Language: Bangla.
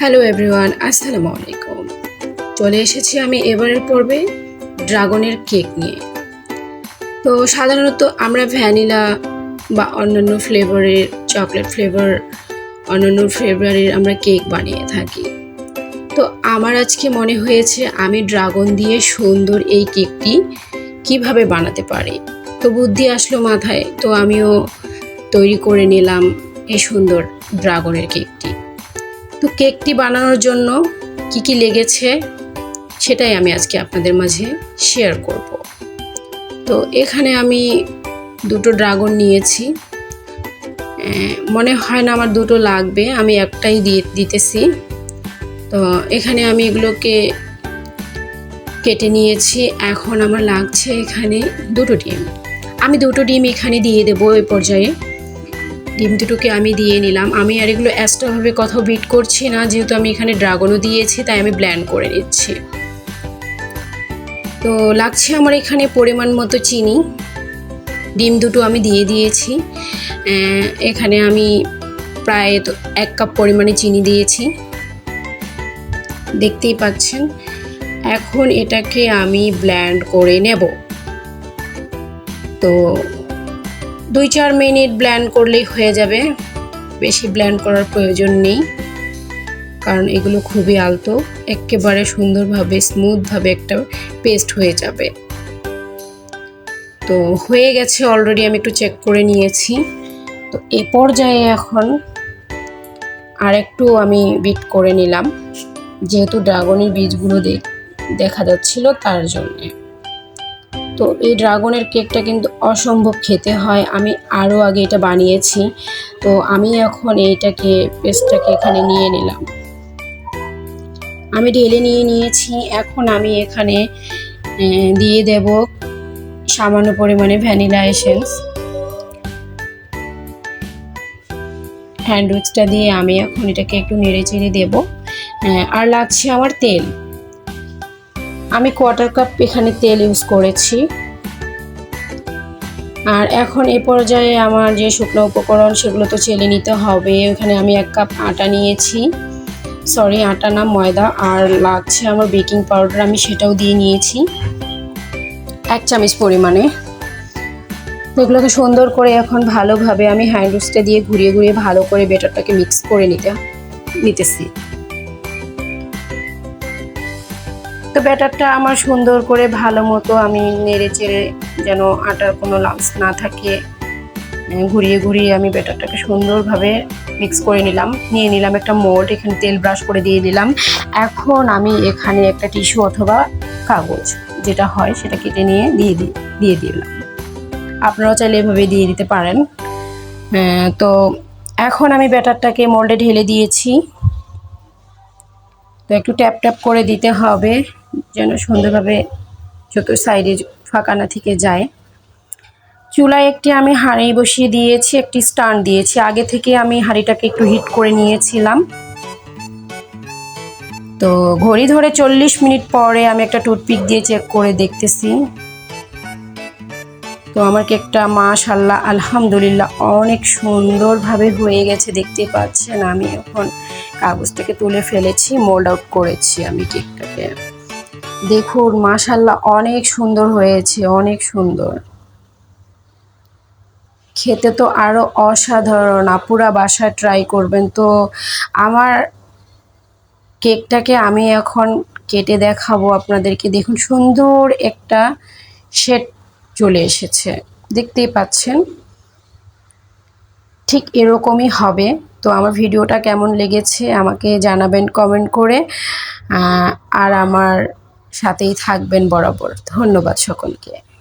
হ্যালো এভরিওয়ান আসসালামু আলাইকুম। চলে এসেছি আমি এবারের পর্বে ড্রাগনের কেক নিয়ে। তো সাধারণত আমরা ভ্যানিলা বা অন্যান্য ফ্লেভারের, চকলেট ফ্লেভার, অন্যান্য ফ্লেভারের আমরা কেক বানিয়ে থাকি। তো আমার আজকে মনে হয়েছে আমি ড্রাগন দিয়ে সুন্দর এই কেকটি কীভাবে বানাতে পারি। তো বুদ্ধি আসলো মাথায়, তো আমিও তৈরি করে নিলাম এই সুন্দর ড্রাগনের কেকটি। তো কেকটি বানানোর জন্য কি কি লেগেছে সেটাই আমি আজকে আপনাদের মাঝে শেয়ার করব। তো এখানে আমি দুটো ড্রাগন নিয়েছি। মনে হয় না আমার দুটো লাগবে, আমি একটাই দিয়ে, দিতেছি। তো এখানে আমি এগুলোকে কেটে নিয়েছি, এখন আমার লাগছে এখানে দুটো ডিম। আমি দুটো ডিম এখানে দিয়ে দেবো এই পর্যায়ে। ডিম দুটোকে আমি দিয়ে নিলাম। আমি আর এগুলো এক্সট্রাভাবে কোথাও বিট করছি না, যেহেতু আমি এখানে ড্রাগনও দিয়েছি, তাই আমি ব্ল্যান্ড করে নিচ্ছি। তো লাগছে আমার এখানে পরিমাণ মতো চিনি। ডিম দুটো আমি দিয়ে দিয়েছি। এখানে আমি প্রায় তো এক কাপ পরিমাণে চিনি দিয়েছি। দেখতেই পাচ্ছেন, এখন এটাকে আমি ব্ল্যান্ড করে নেব। তো দুই চার মিনিট ব্ল্যান্ড করলেই হয়ে যাবে। বেশি ব্ল্যান্ড করার প্রয়োজন নেই, কারণ এগুলো খুবই আলতো। একেবারে সুন্দরভাবে স্মুথভাবে একটা পেস্ট হয়ে যাবে। তো হয়ে গেছে অলরেডি আমি একটু চেক করে নিয়েছি। তো এ পর্যায়ে এখন আর একটু আমি বিট করে নিলাম। যেহেতু ড্রাগনের বীজগুলো দেখ- যাচ্ছিল তার জন্যে। তো এই ড্রাগনের কেকটা কিন্তু অসম্ভব খেতে হয়। আমি আরও আগে এটা বানিয়েছি। তো আমি এখন এইটাকে, পেস্টটাকে এখানে নিয়ে নিলাম। আমি ঢেলে নিয়ে নিয়েছি। এখন আমি এখানে দিয়ে দেব সামান্য পরিমাণে ভ্যানিলা এসেন্স। হ্যান্ড দিয়ে আমি এখন এটাকে একটু নেড়ে চেড়ে দেবো আর লাগছে আমার তেল। আমি কোয়ার্টার কাপ এখানে তেল ইউজ করেছি। আর এখন এ পর্যায়ে আমার যে শুকনো উপকরণ সেগুলো তো চেলে নিতে হবে। এখানে আমি এক কাপ আটা নিয়েছি। সরি আটা না, ময়দা। আর লাগছে আমার বেকিং পাউডার আমি সেটাও দিয়ে নিয়েছি। এক চামচ পরিমাণে। এগুলোকে সুন্দর করে এখন ভালোভাবে আমি হ্যান্ড উইক্সটা দিয়ে ঘুরিয়ে ঘুরিয়ে ভালো করে বেটারটাকে মিক্স করে নিতে নিতেছি। তো ব্যাটারটা আমার সুন্দর করে ভালো মতো আমি নেড়ে চেড়ে যেন আটার কোনো লামস না থাকে ঘুরিয়ে ঘুরিয়ে আমি ব্যাটারটাকে সুন্দরভাবে মিক্স করে নিলাম। নিয়ে নিলাম একটা মোল্ড এখানে তেল ব্রাশ করে দিয়ে দিলাম। এখন আমি এখানে একটা টিস্যু অথবা কাগজ যেটা হয় সেটা কেটে নিয়ে দিয়ে দিই দিয়ে দিলাম। আপনারাও চাইলে এভাবে দিয়ে দিতে পারেন। তো এখন আমি ব্যাটারটাকে মোল্ডে ঢেলে দিয়েছি। তো একটু ট্যাপ ট্যাপ করে দিতে হবে। যেন সুন্দরভাবে যত সাইডে ফাঁকা না থেকে যায়। চুলায় একটি আমি হাঁড়ি বসিয়ে দিয়েছি, একটি স্টান দিয়েছি। আগে থেকে আমি হাঁড়িটাকে একটু হিট করে নিয়েছিলাম। তো ঘড়ি ধরে চল্লিশ মিনিট পরে আমি একটা টুথপিক দিয়ে চেক করে দেখতেছি। তো আমার কেকটা মাশাল্লাহ আলহামদুলিল্লাহ অনেক সুন্দরভাবে হয়ে গেছে দেখতে পাচ্ছেন। আমি এখন কাগজটাকে তুলে ফেলেছি মোল্ড আউট করেছি আমি কেকটাকে। দেখুন মাশাল্লাহ অনেক সুন্দর হয়েছে, অনেক সুন্দর। খেতে তো আরও অসাধারণ, আপুরা বাসায় ট্রাই করবেন। তো আমার কেকটাকে আমি এখন কেটে দেখাবো আপনাদেরকে। দেখুন, সুন্দর একটা শেড চলে এসেছে। দেখতেই পাচ্ছেন? ঠিক এরকমই হবে। তো আমার ভিডিওটা কেমন লেগেছে আমাকে জানাবেন কমেন্ট করে। আর আমার সাথেই থাকবেন বরাবর। ধন্যবাদ সকলকে।